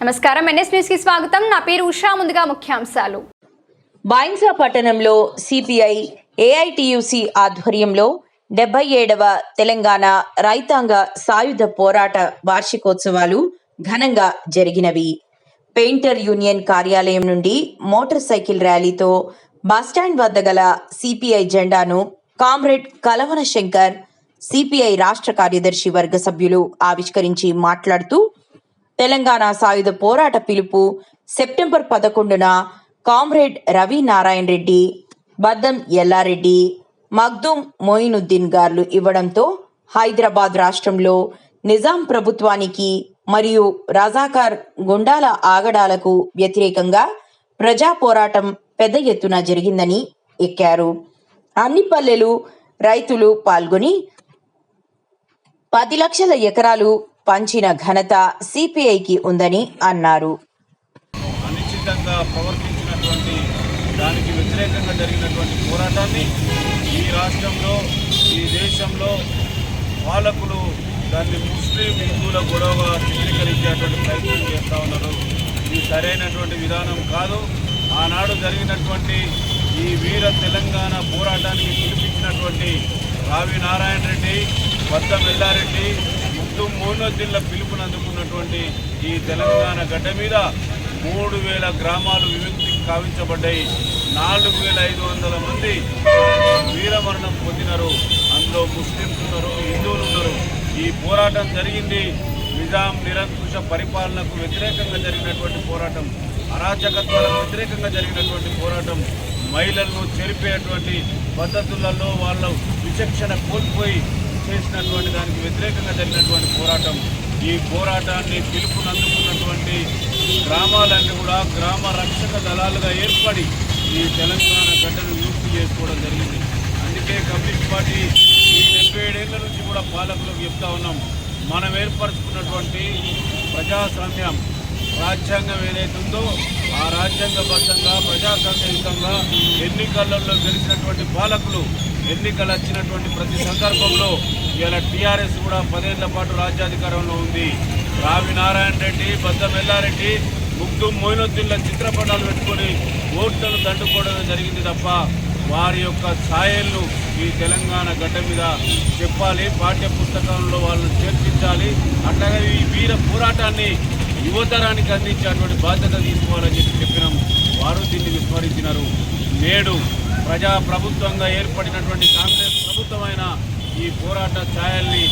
నమస్కారం. ఎన్ఎస్ న్యూస్కి స్వాగతం. నా పేరు ఉషా. ముందుగా ముఖ్యాంశాలు. బాయిన్సా పట్టణంలో సిపిఐ ఏఐటియుసి ఆధ్వర్యంలో డెబ్బై ఏడవ తెలంగాణ రైతాంగ సాయుధ పోరాట వార్షికోత్సవాలు ఘనంగా జరిగినవి. పెయింటర్ యూనియన్ కార్యాలయం నుండి మోటార్ సైకిల్ ర్యాలీతో బస్టాండ్ వద్ద గల సిపిఐ జెండాను కామ్రేడ్ కలవన శంకర్ సిపిఐ రాష్ట్ర కార్యదర్శి వర్గ సభ్యులు ఆవిష్కరించి మాట్లాడుతూ తెలంగాణ సాయుధ పోరాట పిలుపు సెప్టెంబర్ పదకొండున కామ్రేడ్ రవి నారాయణ రెడ్డి బద్దం ఎల్లారెడ్డి మగ్దుం మొయినుద్దీన్ గార్లు ఇవ్వడంతో హైదరాబాద్ రాష్ట్రంలో నిజాం ప్రభుత్వానికి మరియు రజాకార్ గుండాల ఆగడాలకు వ్యతిరేకంగా ప్రజా పోరాటం పెద్ద ఎత్తున జరిగిందని ఎక్కారు. అన్ని పల్లెలు రైతులు పాల్గొని పది లక్షల ఎకరాలు పంచిన ఘనత సిపిఐకి ఉందని అన్నారు. అనిశ్చితంగా ప్రవర్తించినటువంటి దానికి వ్యతిరేకంగా జరిగినటువంటి పోరాటాన్ని ఈ రాష్ట్రంలో ఈ దేశంలో పాలకులు దాన్ని ముస్లిం హిందువుల గొడవగా చిత్రీకరించేటువంటి ప్రయత్నం చేస్తూ ఉన్నారు. ఇది సరైనటువంటి విధానం కాదు. ఆనాడు జరిగినటువంటి ఈ వీర తెలంగాణ పోరాటానికి పిలిపించినటువంటి రావి నారాయణ రెడ్డి వద్ద మెల్లారెడ్డి ప్రభుత్వం మోనోజిల్ల పిలుపుని అందుకున్నటువంటి ఈ తెలంగాణ గడ్డ మీద మూడు వేల గ్రామాలు విముక్తి కావించబడ్డాయి. నాలుగు వేల ఐదు వందల మంది వీరమరణం పొందినారు. అందులో ముస్లింస్ ఉన్నారు హిందువులు ఉన్నారు. ఈ పోరాటం జరిగింది. నిజాం నిరంకుశ పరిపాలనకు వ్యతిరేకంగా జరిగినటువంటి పోరాటం అరాచకత్వాలకు వ్యతిరేకంగా జరిగినటువంటి పోరాటం మహిళలను చెరిపేటువంటి పద్ధతులలో వాళ్ళ విచక్షణ కోల్పోయి చేసినటువంటి దానికి వ్యతిరేకంగా జరిగినటువంటి పోరాటం. ఈ పోరాటాన్ని పిలుపునందుకున్నటువంటి గ్రామాలన్నీ కూడా గ్రామ రక్షక దళాలుగా ఏర్పడి ఈ తెలంగాణ గడ్డను విముక్తి చేసుకోవడం జరిగింది. అందుకే కమ్యూనిస్ట్ పార్టీ ఈ డెబ్బై ఏడేళ్ళ నుంచి కూడా పాలకులకు చెప్తా ఉన్నాం. మనం ఏర్పరచుకున్నటువంటి ప్రజాస్వామ్యం రాజ్యాంగం ఏదైతే ఉందో ఆ రాజ్యాంగబద్ధంగా ప్రజాస్వామ్యయుతంగా ఎన్నికలలో గెలిచినటువంటి పాలకులు ఎన్నికలు వచ్చినటువంటి ప్రతి సందర్భంలో ఇలా టీఆర్ఎస్ కూడా పదేళ్ళ పాటు రాజ్యాధికారంలో ఉంది. రావి నారాయణ రెడ్డి బద్దం ఎల్లారెడ్డి ముగ్గు మొయినుద్దీన్ల చిత్రపటాలు పెట్టుకొని ఓట్లను దండుకోవడం జరిగింది తప్ప వారి యొక్క ఛాయలను ఈ తెలంగాణ గడ్డ మీద చెప్పాలి. పాఠ్య పుస్తకంలో వాళ్ళని చేర్పించాలి. అట్లాగే ఈ వీర పోరాటాన్ని యువతరానికి అందించేటువంటి బాధ్యత తీసుకోవాలని చెప్పి చెప్పినాము వారు దీన్ని విస్మరించినారు. నేడు ప్రజా ప్రభుత్వంగా ఏర్పడినటువంటి కాంగ్రెస్ ప్రభుత్వమైన ఈ పోరాట ఛాయల్ని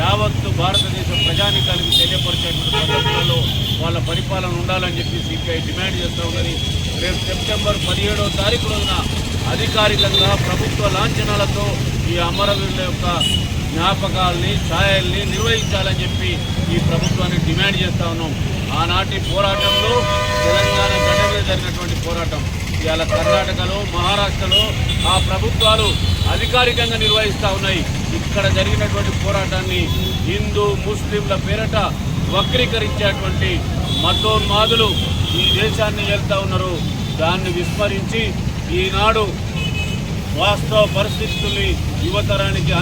యావత్తు భారతదేశ ప్రజానికానికి తెలియపరిచేటువంటి సందర్భాల్లో వాళ్ళ పరిపాలన ఉండాలని చెప్పి సిపిఐ డిమాండ్ చేస్తూ ఉన్నది. రేపు సెప్టెంబర్ పదిహేడవ తారీఖు రోజున అధికారికంగా ప్రభుత్వ లాంఛనాలతో ఈ అమరవీరుల యొక్క జ్ఞాపకాల్ని ఛాయల్ని నిర్వహించాలని చెప్పి ఈ ప్రభుత్వాన్ని డిమాండ్ చేస్తా ఉన్నాం. ఆనాటి పోరాటంలో తెలంగాణ గడ్డ మీద జరిగినటువంటి పోరాటం. ఇవాళ కర్ణాటకలో మహారాష్ట్రలో ఆ ప్రభుత్వాలు అధికారికంగా నిర్వహిస్తూ ఉన్నాయి. ఇక్కడ జరిగినటువంటి పోరాటాన్ని హిందూ ముస్లింల పేరట వక్రీకరించేటువంటి మతోన్మాదులు ఈ దేశాన్ని వెళ్తూ ఉన్నారు. దాన్ని విస్మరించి ఈనాడు వాస్తవ పరిస్థితుల్ని యువతరానికి